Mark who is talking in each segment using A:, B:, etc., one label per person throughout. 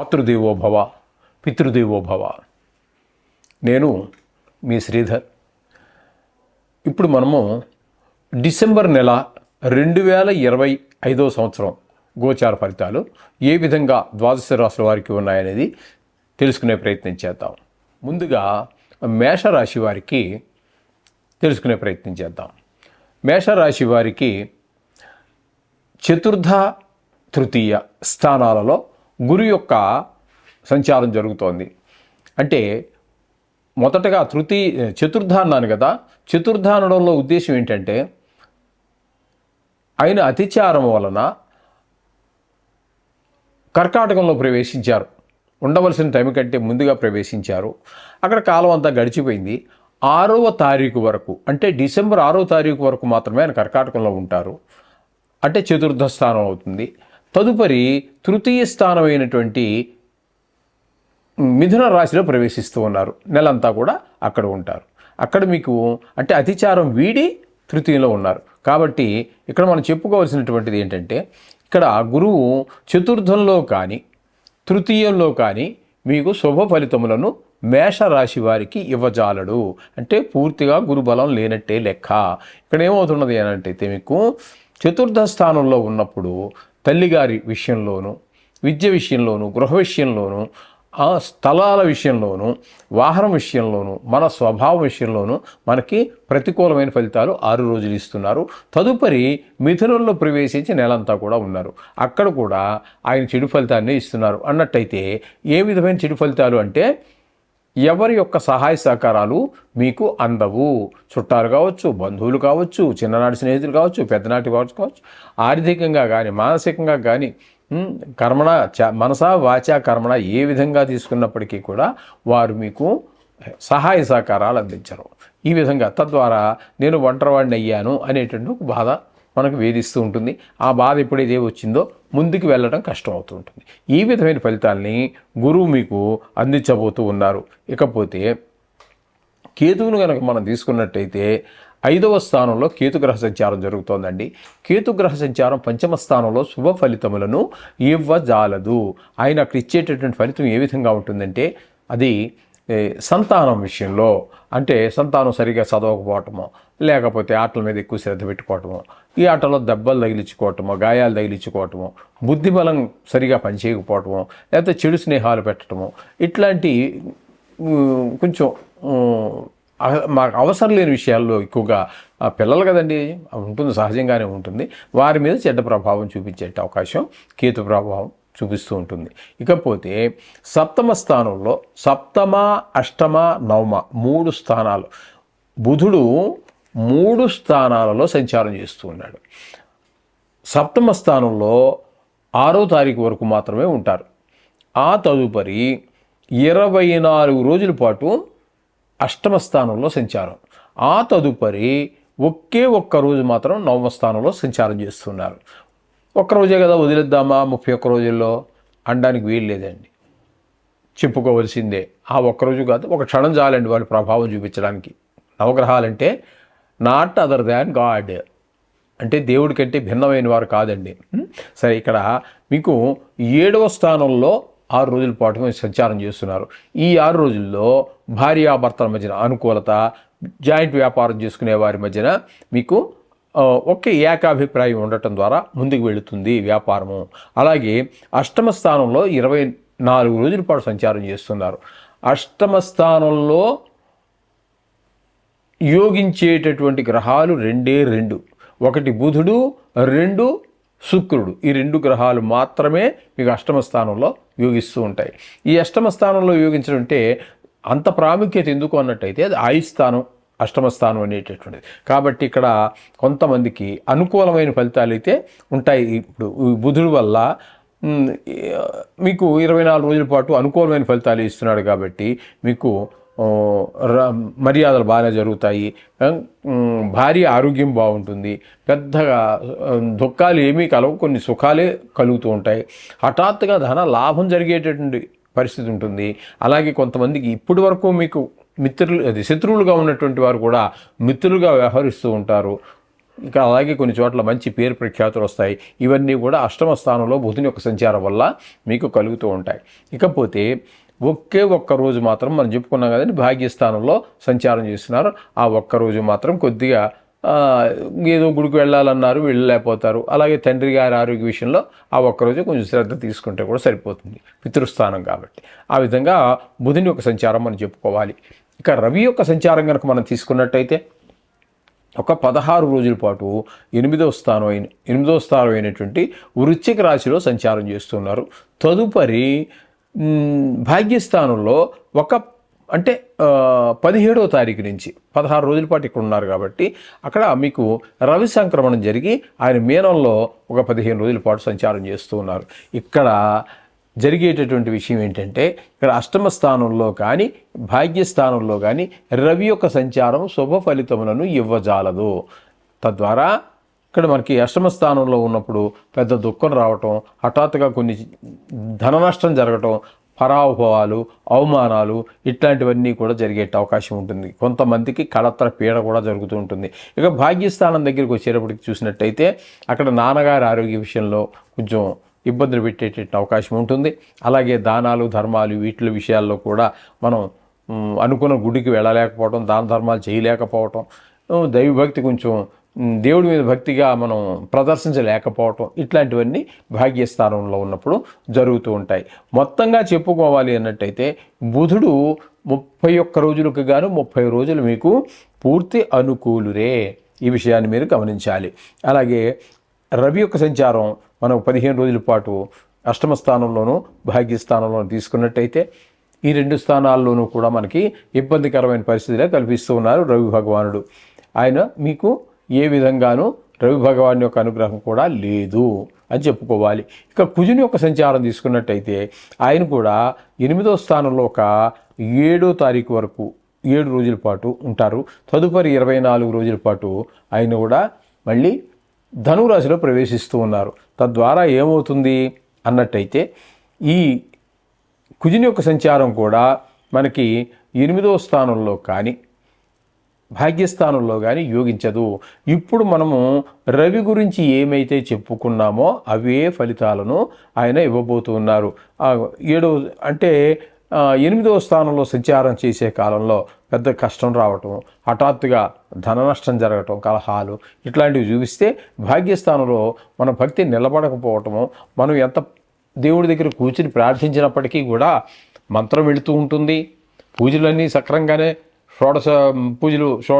A: మాతృదేవో భవ పితృదేవో భవ. నేను మీ శ్రీధర్. ఇప్పుడు మనము డిసెంబర్ నెల రెండు వేల ఇరవై ఐదో సంవత్సరం గోచార ఫలితాలు ఏ విధంగా ద్వాదశ రాశుల వారికి ఉన్నాయనేది తెలుసుకునే ప్రయత్నం చేద్దాం. ముందుగా మేషరాశి వారికి తెలుసుకునే ప్రయత్నం చేద్దాం. మేషరాశి వారికి చతుర్థ తృతీయ స్థానాలలో గురు యొక్క సంచారం జరుగుతోంది. అంటే మొదటగా తృతీయ చతుర్థ అన్నాను కదా. చతుర్థ అనడంలో ఉద్దేశం ఏంటంటే ఆయన అతిచారం వలన కర్కాటకంలో ప్రవేశించారు. ఉండవలసిన టైం కంటే ముందుగా ప్రవేశించారు. అక్కడ కాలం అంతా గడిచిపోయింది. ఆరవ తారీఖు వరకు అంటే డిసెంబర్ ఆరవ తారీఖు వరకు మాత్రమే ఆయన కర్కాటకంలో ఉంటారు. అంటే చతుర్థ స్థానం అవుతుంది. తదుపరి తృతీయ స్థానమైనటువంటి మిథున రాశిలో ప్రవేశిస్తూ ఉన్నారు. నెలంతా కూడా అక్కడ ఉంటారు. అక్కడ మీకు అంటే అతిచారం వీడి తృతీయంలో ఉన్నారు. కాబట్టి ఇక్కడ మనం చెప్పుకోవాల్సినటువంటిది ఏంటంటే ఇక్కడ గురువు చతుర్థంలో కానీ తృతీయంలో కానీ మీకు శుభ ఫలితములను మేషరాశి వారికి ఇవ్వజాలడు. అంటే పూర్తిగా గురుబలం లేనట్టే లెక్క. ఇక్కడ ఏమవుతున్నది అని అంటే మీకు చతుర్థ స్థానంలో ఉన్నప్పుడు తల్లిగారి విషయంలోనూ విద్య విషయంలోనూ గృహ విషయంలోనూ ఆ స్థలాల విషయంలోనూ వాహనం విషయంలోనూ మన స్వభావం విషయంలోనూ మనకి ప్రతికూలమైన ఫలితాలు ఆరు రోజులు ఇస్తున్నారు. తదుపరి మిథునంలో ప్రవేశించి నెలంతా కూడా ఉన్నారు. అక్కడ కూడా ఆయన చెడు ఫలితాన్ని ఇస్తున్నారు. అన్నట్టయితే ఏ విధమైన చెడు ఫలితాలు అంటే ఎవరి యొక్క సహాయ సహకారాలు మీకు అందవు? చుట్టాలు కావచ్చు బంధువులు కావచ్చు చిన్ననాటి స్నేహితులు కావచ్చు పెద్దనాటి కావచ్చు కావచ్చు. ఆర్థికంగా కానీ మానసికంగా కానీ కర్మణ చ మనసా వాచా కర్మణ ఏ విధంగా తీసుకున్నప్పటికీ కూడా వారు మీకు సహాయ సహకారాలు అందించరు. ఈ విధంగా తద్వారా నేను ఒంటరివాడిని అయ్యాను అనేటువంటి ఒక బాధ మనకు వేధిస్తూ ఉంటుంది. ఆ బాధ ఎప్పుడైతే వచ్చిందో ముందుకు వెళ్ళడం కష్టం అవుతూ ఉంటుంది. ఈ విధమైన ఫలితాల్ని గురువు మీకు అందించబోతూ ఉన్నారు. ఇకపోతే కేతువును కనుక మనం తీసుకున్నట్టయితే ఐదవ స్థానంలో కేతుగ్రహ సంచారం జరుగుతోందండి. కేతుగ్రహ సంచారం పంచమ స్థానంలో శుభ ఫలితములను ఇవ్వజాలదు. ఆయన అక్కడ ఇచ్చేటటువంటి ఫలితం ఏ విధంగా ఉంటుందంటే అది సంతానం విషయంలో అంటే సంతానం సరిగా చదవకపోవటమో లేకపోతే ఆటల మీద ఎక్కువ శ్రద్ధ పెట్టుకోవటమో ఈ ఆటలో దెబ్బలు తగిలించుకోవటమో గాయాలు తగిలించుకోవటము బుద్ధిబలం సరిగా పనిచేయకపోవటము లేకపోతే చెడు స్నేహాలు పెట్టడము ఇట్లాంటి కొంచెం అహ- మాకు అవసరం లేని విషయాల్లో ఎక్కువగా ఆ పిల్లలు కదండి ఉంటుంది సహజంగానే ఉంటుంది. వారి మీద చెడ్డ ప్రభావం చూపించే అవకాశం కేతు ప్రభావం. చూపిస్తూ ఉంటుంది. ఇకపోతే సప్తమ స్థానంలో సప్తమ అష్టమ నవమ మూడు స్థానాలు. బుధుడు మూడు స్థానాలలో సంచారం చేస్తూ ఉన్నాడు. సప్తమ స్థానంలో ఆరో తారీఖు వరకు మాత్రమే ఉంటారు. ఆ తదుపరి ఇరవై నాలుగు రోజుల పాటు అష్టమ స్థానంలో సంచారం. ఆ తదుపరి ఒకే ఒక్క రోజు మాత్రం నవమ స్థానంలో సంచారం చేస్తున్నారు. ఒక్క రోజే కదా వదిలేద్దామా? ముప్పై ఒక్క రోజుల్లో అనడానికి వీలు లేదండి. చెప్పుకోవలసిందే ఆ ఒక్కరోజు కాదు ఒక క్షణం చాలండి వాళ్ళ ప్రభావం చూపించడానికి. నవగ్రహాలంటే నాట్ అదర్ దాన్ గాడ్ అంటే దేవుడి కంటే భిన్నమైన వారు కాదండి. సరే ఇక్కడ మీకు ఏడవ స్థానంలో ఆరు రోజుల పాటు సంచారం చేస్తున్నారు. ఈ ఆరు రోజుల్లో భార్యాభర్తల మధ్యన అనుకూలత జాయింట్ వ్యాపారం చేసుకునే వారి మధ్యన మీకు ఒకే ఏకాభిప్రాయం ఉండటం ద్వారా ముందుకు వెళుతుంది వ్యాపారము. అలాగే అష్టమ స్థానంలో ఇరవై నాలుగు రోజుల పాటు సంచారం చేస్తున్నారు. అష్టమ స్థానంలో యోగించేటటువంటి గ్రహాలు రెండే రెండు. ఒకటి బుధుడు రెండు శుక్రుడు. ఈ రెండు గ్రహాలు మాత్రమే మీకు అష్టమ స్థానంలో యోగిస్తూ ఉంటాయి. ఈ అష్టమ స్థానంలో యోగించడం అంటే అంత ప్రాముఖ్యత ఎందుకు అన్నట్టయితే అది ఆయుస్థానం అష్టమ స్థానం అనేటటువంటిది. కాబట్టి ఇక్కడ కొంతమందికి అనుకూలమైన ఫలితాలు అయితే ఉంటాయి. ఇప్పుడు బుధుడు వల్ల మీకు ఇరవై నాలుగు రోజుల పాటు అనుకూలమైన ఫలితాలు ఇస్తున్నాడు కాబట్టి మీకు ర- మర్యాదలు బాగానే జరుగుతాయి. భారీ ఆరోగ్యం బాగుంటుంది. పెద్దగా దుఃఖాలు ఏమీ కలవు. కొన్ని సుఖాలే కలుగుతూ ఉంటాయి. హఠాత్తుగా ధన లాభం జరిగేటటువంటి పరిస్థితి ఉంటుంది. అలాగే కొంతమందికి ఇప్పటి వరకు మీకు మిత్రులు అది శత్రువులుగా ఉన్నటువంటి వారు కూడా మిత్రులుగా వ్యవహరిస్తూ ఉంటారు. ఇంకా అలాగే కొన్ని చోట్ల మంచి పేరు ప్రఖ్యాతులు వస్తాయి. ఇవన్నీ కూడా అష్టమ స్థానంలో బుధుని యొక్క సంచారం వల్ల మీకు కలుగుతూ ఉంటాయి. ఇకపోతే ఒకే ఒక్క రోజు మాత్రం మనం చెప్పుకున్నాం కదండి భాగ్యస్థానంలో సంచారం చేస్తున్నారు. ఆ ఒక్క రోజు మాత్రం కొద్దిగా ఏదో గుడికి వెళ్ళాలన్నారు వెళ్ళలేకపోతారు. అలాగే తండ్రి గారి ఆరోగ్య విషయంలో ఆ ఒక్కరోజు కొంచెం శ్రద్ధ తీసుకుంటే కూడా సరిపోతుంది. పితృస్థానం కాబట్టి. ఆ విధంగా బుధుని యొక్క సంచారం మనం చెప్పుకోవాలి. ఇక రవి యొక్క సంచారం కనుక మనం తీసుకున్నట్టయితే ఒక పదహారు రోజుల పాటు ఎనిమిదవ స్థానం అయిన ఎనిమిదవ స్థానం అయినటువంటి వృశ్చిక రాశిలో సంచారం చేస్తున్నారు. తదుపరి భాగ్యస్థానంలో ఒక అంటే పదిహేడో పదిహేడవ తారీఖు నుంచి పదహారు రోజుల పాటు ఇక్కడ ఉన్నారు కాబట్టి అక్కడ మీకు రవి సంక్రమణం జరిగి ఆయన మీనంలో ఒక పదిహేను రోజుల పాటు సంచారం చేస్తూ ఉన్నారు. ఇక్కడ జరిగేటటువంటి విషయం ఏంటంటే ఇక్కడ అష్టమ స్థానంలో కానీ భాగ్యస్థానంలో కానీ రవి యొక్క సంచారం శుభ ఫలితములను ఇవ్వజాలదు. తద్వారా ఇక్కడ మనకి అష్టమ స్థానంలో ఉన్నప్పుడు పెద్ద దుఃఖం రావటం హఠాత్తుగా కొన్ని ధన నష్టం జరగటం పరాభవాలు అవమానాలు ఇట్లాంటివన్నీ కూడా జరిగే అవకాశం ఉంటుంది. కొంతమందికి కళత్ర పీడ కూడా జరుగుతూ ఉంటుంది. ఇక భాగ్యస్థానం దగ్గరికి వచ్చేటప్పటికి చూసినట్టయితే అక్కడ నాన్నగారి ఆరోగ్య విషయంలో కొంచెం ఇబ్బందులు పెట్టేటట్టు అవకాశం ఉంటుంది. అలాగే దానాలు ధర్మాలు వీటి విషయాల్లో కూడా మనం అనుకున్న గుడికి వెళ్ళలేకపోవడం దాన ధర్మాలు చేయలేకపోవటం దైవభక్తి కొంచెం దేవుడి మీద భక్తిగా మనం ప్రదర్శించలేకపోవటం ఇట్లాంటివన్నీ భాగ్యస్థానంలో ఉన్నప్పుడు జరుగుతూ ఉంటాయి. మొత్తంగా చెప్పుకోవాలి అన్నట్టయితే బుధుడు ముప్పై ఒక్క రోజులకు గాను ముప్పై రోజులు మీకు పూర్తి అనుకూలురే. ఈ విషయాన్ని మీరు గమనించాలి. అలాగే రవి యొక్క సంచారం మనం పదిహేను రోజుల పాటు అష్టమ స్థానంలోనూ భాగ్యస్థానంలోనూ తీసుకున్నట్టయితే ఈ రెండు స్థానాల్లోనూ కూడా మనకి ఇబ్బందికరమైన పరిస్థితిగా కల్పిస్తూ ఉన్నారు రవి భగవానుడు. ఆయన మీకు ఏ విధంగానూ రవి భగవాన్ యొక్క అనుగ్రహం కూడా లేదు అని చెప్పుకోవాలి. ఇక కుజుని యొక్క సంచారం తీసుకున్నట్టయితే ఆయన కూడా ఎనిమిదో స్థానంలో ఒక ఏడో తారీఖు వరకు ఏడు రోజుల పాటు ఉంటారు. తదుపరి ఇరవై నాలుగు రోజుల పాటు ఆయన కూడా మళ్ళీ ధనురాశిలో ప్రవేశిస్తూ ఉన్నారు. తద్వారా ఏమవుతుంది అన్నట్టయితే ఈ కుజుని యొక్క సంచారం కూడా మనకి ఎనిమిదో స్థానంలో కానీ భాగ్యస్థానంలో కానీ యోగించదు. ఇప్పుడు మనము రవి గురించి ఏమైతే చెప్పుకున్నామో అవే ఫలితాలను ఆయన ఇవ్వబోతున్నారు. ఏడవ అంటే ఎనిమిదవ స్థానంలో సంచారం చేసే కాలంలో పెద్ద కష్టం రావటం హఠాత్తుగా ధన నష్టం జరగటం కలహాలు ఇట్లాంటివి చూపిస్తే భాగ్యస్థానంలో మన భక్తి నిలబడకపోవటము మనం ఎంత దేవుడి దగ్గర కూర్చుని ప్రార్థించినప్పటికీ కూడా మంత్రం వెళుతూ ఉంటుంది. పూజలన్నీ సక్రంగానే షోడశ పూజలు షో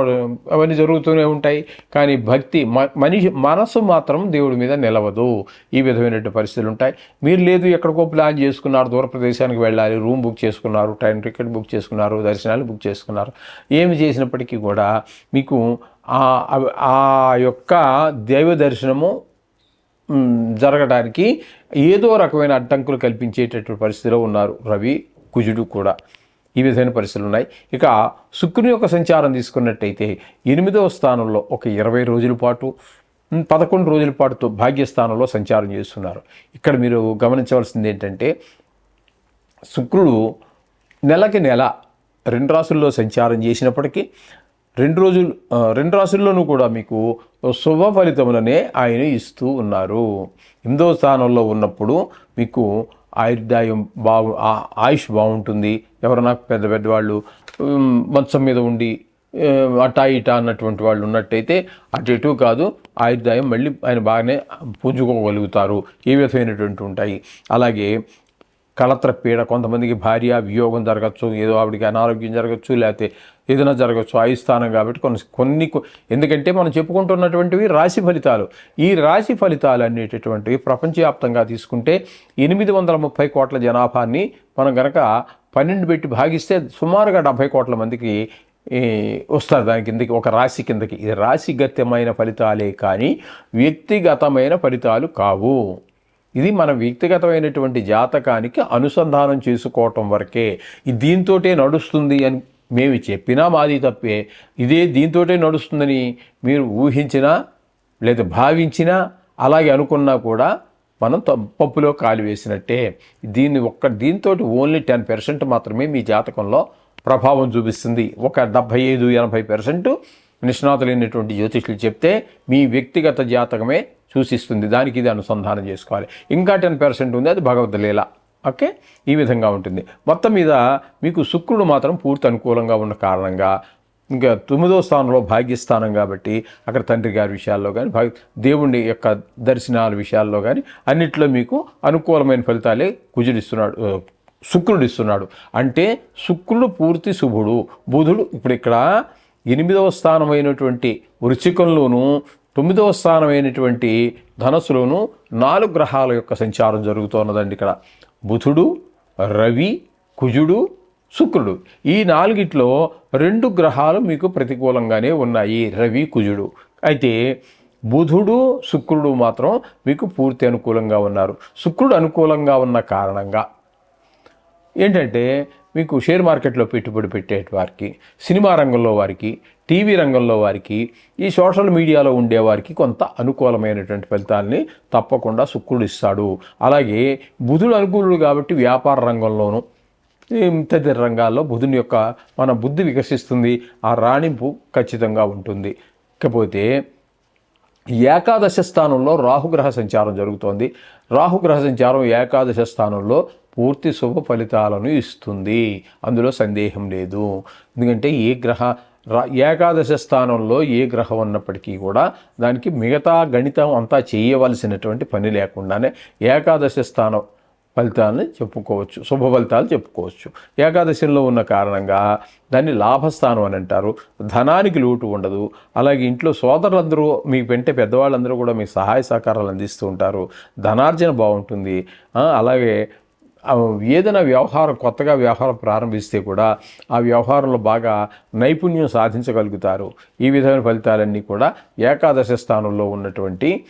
A: అవన్నీ జరుగుతూనే ఉంటాయి. కానీ భక్తి మ- మనిషి మనసు మాత్రం దేవుడి మీద నిలవదు. ఈ విధమైనటువంటి పరిస్థితులు ఉంటాయి. మీరు లేదు ఎక్కడికో ప్లాన్ చేసుకున్నారు దూర ప్రదేశానికి వెళ్ళాలి రూమ్ బుక్ చేసుకున్నారు ట్రైన్ టికెట్ బుక్ చేసుకున్నారు దర్శనాలు బుక్ చేసుకున్నారు. ఏమి చేసినప్పటికీ కూడా మీకు ఆ యొక్క దైవ దర్శనము జరగడానికి ఏదో రకమైన అడ్డంకులు కల్పించేటటువంటి పరిస్థితిలో ఉన్నారు రవి కుజుడు కూడా. ఈ విధమైన పరిస్థితులు ఉన్నాయి. ఇక శుక్రుని యొక్క సంచారం తీసుకున్నట్టయితే ఎనిమిదవ స్థానంలో ఒక ఇరవై రోజుల పాటు పదకొండు రోజుల పాటు భాగ్యస్థానంలో సంచారం చేస్తున్నారు. ఇక్కడ మీరు గమనించవలసింది ఏంటంటే శుక్రుడు నెలకి నెల రెండు రాసుల్లో సంచారం చేసినప్పటికీ రెండు రోజులు రెండు రాసుల్లోనూ కూడా మీకు శుభ ఫలితములనే ఆయన ఇస్తూ ఉన్నారు. ఎనిమిదో స్థానంలో ఉన్నప్పుడు మీకు ఆయుర్దాయం బాగు ఆయుష్ బాగుంటుంది. ఎవరైనా పెద్ద పెద్దవాళ్ళు మంచం మీద ఉండి అటా ఇటా అన్నటువంటి వాళ్ళు ఉన్నట్టయితే అటు ఇటు కాదు ఆయుర్దాయం మళ్ళీ ఆయన బాగానే పుంజుకోగలుగుతారు ఏ విధమైనటువంటి ఉంటాయి. అలాగే కలత్ర పీడ కొంతమందికి భార్య వియోగం జరగచ్చు ఏదో ఆవిడకి అనారోగ్యం జరగచ్చు లేకపోతే ఏదైనా జరగచ్చు ఆయుస్థానం కాబట్టి కొన్ని కొన్ని ఎందుకంటే మనం చెప్పుకుంటున్నటువంటివి రాశి ఫలితాలు. ఈ రాశి ఫలితాలు అనేటటువంటివి ప్రపంచవ్యాప్తంగా తీసుకుంటే ఎనిమిది వందల ముప్పై కోట్ల జనాభాన్ని మనం గనక పన్నెండు పెట్టి భాగిస్తే సుమారుగా డెబ్భై కోట్ల మందికి వస్తారు దాని కిందకి ఒక రాశి కిందకి. ఇది రాశిగత్యమైన ఫలితాలే కానీ వ్యక్తిగతమైన ఫలితాలు కావు. ఇది మన వ్యక్తిగతమైనటువంటి జాతకానికి అనుసంధానం చేసుకోవటం వరకే. ఇది దీంతోటే నడుస్తుంది అని మేము చెప్పినా మాది తప్పే. ఇదే దీంతోటే నడుస్తుందని మీరు ఊహించినా లేదా భావించినా అలాగే అనుకున్నా కూడా మనం పప్పులో కాలు వేసినట్టే. దీన్ని ఒక్క దీంతో ఓన్లీ టెన్ పర్సెంట్ మాత్రమే మీ జాతకంలో ప్రభావం చూపిస్తుంది. ఒక డెబ్భై ఐదు ఎనభై పర్సెంట్ నిష్ణాతులైనటువంటి జ్యోతిష్యులు చెప్తే మీ వ్యక్తిగత జాతకమే సూచిస్తుంది. దానికి ఇది అనుసంధానం చేసుకోవాలి. ఇంకా టెన్ పర్సెంట్ ఉంది అది భగవద్ లీల. ఓకే? ఈ విధంగా ఉంటుంది. మొత్తం మీద మీకు శుక్రుడు మాత్రం పూర్తి అనుకూలంగా ఉన్న కారణంగా ఇంకా తొమ్మిదో స్థానంలో భాగ్యస్థానం కాబట్టి అక్కడ తండ్రి గారి విషయాల్లో కానీ భాగ్య దేవుని యొక్క దర్శనాల విషయాల్లో కానీ అన్నిట్లో మీకు అనుకూలమైన ఫలితాలే కుజుడిస్తున్నాడు శుక్రుడు ఇస్తున్నాడు అంటే శుక్రుడు పూర్తి శుభుడు బుధుడు ఇప్పుడు ఇక్కడ ఎనిమిదవ స్థానమైనటువంటి వృచ్చికంలోనూ తొమ్మిదవ స్థానమైనటువంటి ధనస్సులోను నాలుగు గ్రహాల యొక్క సంచారం జరుగుతున్నదండి ఇక్కడ. బుధుడు రవి కుజుడు శుక్రుడు. ఈ నాలుగిట్లో రెండు గ్రహాలు మీకు ప్రతికూలంగానే ఉన్నాయి రవి కుజుడు. అయితే బుధుడు శుక్రుడు మాత్రం మీకు పూర్తి అనుకూలంగా ఉన్నారు. శుక్రుడు అనుకూలంగా ఉన్న కారణంగా ఏంటంటే మీకు షేర్ మార్కెట్లో పెట్టుబడి పెట్టే వారికి సినిమా రంగంలో వారికి టీవీ రంగంలో వారికి ఈ సోషల్ మీడియాలో ఉండేవారికి కొంత అనుకూలమైనటువంటి ఫలితాలని తప్పకుండా శుక్రుడు ఇస్తాడు. అలాగే బుధుడు అనుకూలుడు కాబట్టి వ్యాపార రంగంలోనూ తదితర రంగాల్లో బుధుని యొక్క మన బుద్ధి వికసిస్తుంది ఆ రాణింపు ఖచ్చితంగా ఉంటుంది. ఇకపోతే ఏకాదశ స్థానంలో రాహుగ్రహ సంచారం జరుగుతోంది. రాహుగ్రహ సంచారం ఏకాదశ స్థానంలో పూర్తి శుభ ఫలితాలను ఇస్తుంది. అందులో సందేహం లేదు. ఎందుకంటే ఏ గ్రహ ఏకాదశ స్థానంలో ఏ గ్రహం ఉన్నప్పటికీ కూడా దానికి మిగతా గణితం అంతా చేయవలసినటువంటి పని లేకుండానే ఏకాదశ స్థానం ఫలితాలని చెప్పుకోవచ్చు శుభ ఫలితాలు చెప్పుకోవచ్చు. ఏకాదశిలో ఉన్న కారణంగా దాన్ని లాభస్థానం అని అంటారు. ధనానికి లోటు ఉండదు. అలాగే ఇంట్లో సోదరులందరూ మీ వెంటే పెద్దవాళ్ళందరూ కూడా మీ సహాయ సహకారాలు అందిస్తూ ఉంటారు. ధనార్జన బాగుంటుంది. అలాగే ఏదైనా వ్యవహారం కొత్తగా వ్యవహారం ప్రారంభిస్తే కూడా ఆ వ్యవహారంలో బాగా నైపుణ్యం సాధించగలుగుతారు. ఈ విధమైన ఫలితాలన్నీ కూడా ఏకాదశ స్థానంలో ఉన్నటువంటి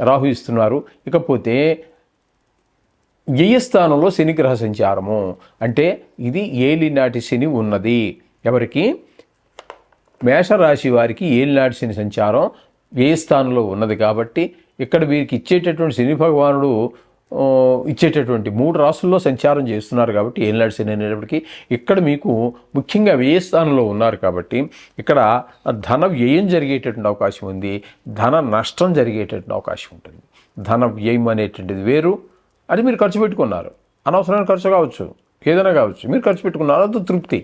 A: రాహు ఇస్తున్నారు. ఇకపోతే వ్యయస్థానంలో శనిగ్రహ సంచారము. అంటే ఇది ఏలినాటి శని ఉన్నది. ఎవరికి? మేషరాశి వారికి ఏలినాటి శని సంచారం వ్యయస్థానంలో ఉన్నది కాబట్టి ఇక్కడ వీరికి ఇచ్చేటటువంటి శని భగవానుడు ఇచ్చేటటువంటి మూడు రాష్ట్రాల్లో సంచారం చేస్తున్నారు కాబట్టి ఏం శని అనేటప్పటికీ ఇక్కడ మీకు ముఖ్యంగా వ్యయస్థానంలో ఉన్నారు కాబట్టి ఇక్కడ ధన వ్యయం జరిగేటటువంటి అవకాశం ఉంది ధన నష్టం జరిగేటటువంటి అవకాశం ఉంటుంది. ధన వ్యయం అనేటువంటిది వేరు అది మీరు ఖర్చు పెట్టుకున్నారు. అనవసరమైన ఖర్చు కావచ్చు ఏదైనా కావచ్చు మీరు ఖర్చు పెట్టుకున్నారు అది తృప్తి.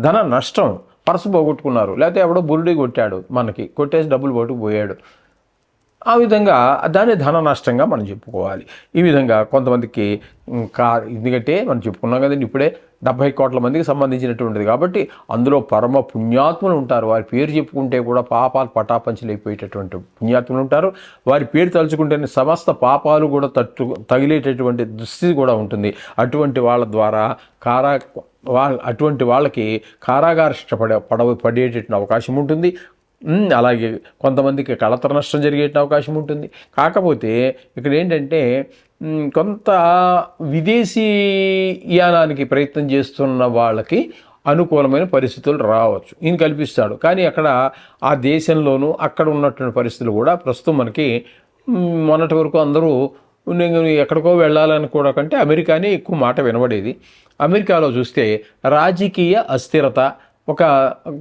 A: ధన నష్టం పర్సు పోగొట్టుకున్నారు లేకపోతే ఎవడో బురుడి కొట్టాడు మనకి కొట్టేసి డబ్బులు పట్టుకుపోయాడు ఆ విధంగా దాన్ని ధన నష్టంగా మనం చెప్పుకోవాలి. ఈ విధంగా కొంతమందికి కా ఎందుకంటే మనం చెప్పుకున్నాం కదండి ఇప్పుడే డెబ్భై కోట్ల మందికి సంబంధించినటువంటిది కాబట్టి అందులో పరమ పుణ్యాత్ములు ఉంటారు. వారి పేరు చెప్పుకుంటే కూడా పాపాలు పటాపంచలు అయిపోయేటటువంటి పుణ్యాత్ములు ఉంటారు. వారి పేరు తలుచుకుంటేనే సమస్త పాపాలు కూడా తట్టు తగిలేటటువంటి దుస్థితి కూడా ఉంటుంది. అటువంటి వాళ్ళ ద్వారా కారా వాళ్ళ అటువంటి వాళ్ళకి కారాగార పడ పడవ పడేటటువంటి అవకాశం ఉంటుంది. అలాగే కొంతమందికి కళతర నష్టం జరిగే అవకాశం ఉంటుంది. కాకపోతే ఇక్కడ ఏంటంటే కొంత విదేశీ యానానికి ప్రయత్నం చేస్తున్న వాళ్ళకి అనుకూలమైన పరిస్థితులు రావచ్చు. ఈయన కల్పిస్తాడు. కానీ అక్కడ ఆ దేశంలోనూ అక్కడ ఉన్నటువంటి పరిస్థితులు కూడా ప్రస్తుతం మనకి మొన్నటి వరకు అందరూ నేను ఎక్కడికో వెళ్ళాలని కూడా కంటే అమెరికానే ఎక్కువ మాట వినబడేది. అమెరికాలో చూస్తే రాజకీయ అస్థిరత ఒక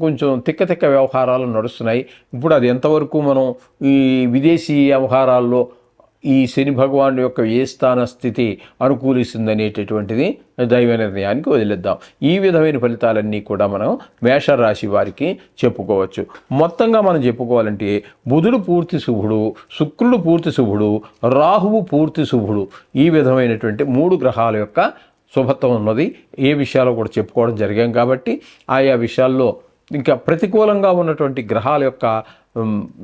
A: కొంచెం తిక్క తిక్క వ్యవహారాలు నడుస్తున్నాయి. ఇప్పుడు అది ఎంతవరకు మనం ఈ విదేశీ వ్యవహారాల్లో ఈ శని భగవాను యొక్క ఏ స్థాన స్థితి అనుకూలిస్తుంది అనేటటువంటిది దైవ నిర్ణయానికి వదిలేద్దాం. ఈ విధమైన ఫలితాలన్నీ కూడా మనం మేషరాశి వారికి చెప్పుకోవచ్చు. మొత్తంగా మనం చెప్పుకోవాలంటే బుధుడు పూర్తి శుభుడు శుక్రుడు పూర్తి శుభుడు రాహువు పూర్తి శుభుడు ఈ విధమైనటువంటి మూడు గ్రహాల యొక్క శుభత్వం ఉన్నది. ఏ విషయాలు కూడా చెప్పుకోవడం జరిగాం కాబట్టి ఆయా విషయాల్లో ఇంకా ప్రతికూలంగా ఉన్నటువంటి గ్రహాల యొక్క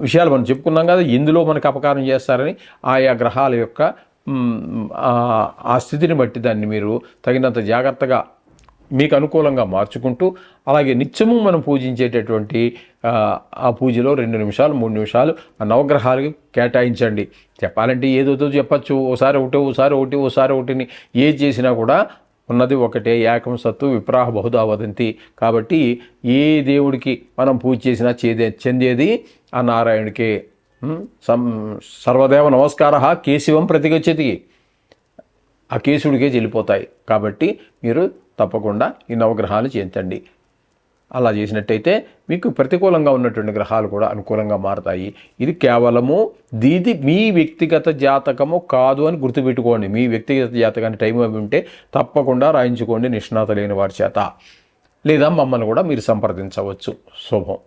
A: విషయాలు మనం చెప్పుకున్నాం కదా ఎందులో మనకు అపకారం చేస్తారని ఆయా గ్రహాల యొక్క ఆ స్థితిని బట్టి దాన్ని మీరు తగినంత జాగ్రత్తగా మీకు అనుకూలంగా మార్చుకుంటూ అలాగే నిత్యము మనం పూజించేటటువంటి ఆ, పూజలో రెండు నిమిషాలు మూడు నిమిషాలు ఆ నవగ్రహాలకి కేటాయించండి. చెప్పాలంటే ఏదో చెప్పచ్చు. ఓసారి ఒకటి ఓసారి ఒకటి ఓసారి ఒకటిని ఏది చేసినా కూడా ఉన్నది ఒకటే. ఏకం సత్తు విప్రాహ బహుదా వదంతి. కాబట్టి ఏ దేవుడికి మనం పూజ చేసినా చేదే చెందేది ఆ నారాయణుడికే. సం సర్వదేవ నమస్కార. కేశవం ప్రతిగచ్చతి. ఆ కేశుడికే చెల్లిపోతాయి. కాబట్టి మీరు తప్పకుండా ఈ నవగ్రహాలు చేయించండి అలా చేసినట్టయితే మీకు ప్రతికూలంగా ఉన్నటువంటి గ్రహాలు కూడా అనుకూలంగా మారతాయి. ఇది కేవలము దీది మీ వ్యక్తిగత జాతకము కాదు అని గుర్తుపెట్టుకోండి. మీ వ్యక్తిగత జాతకాన్ని టైం అవి ఉంటే తప్పకుండా రాయించుకోండి నిష్ణాత లేని వారి చేత. లేదా మమ్మల్ని కూడా మీరు సంప్రదించవచ్చు. శుభం.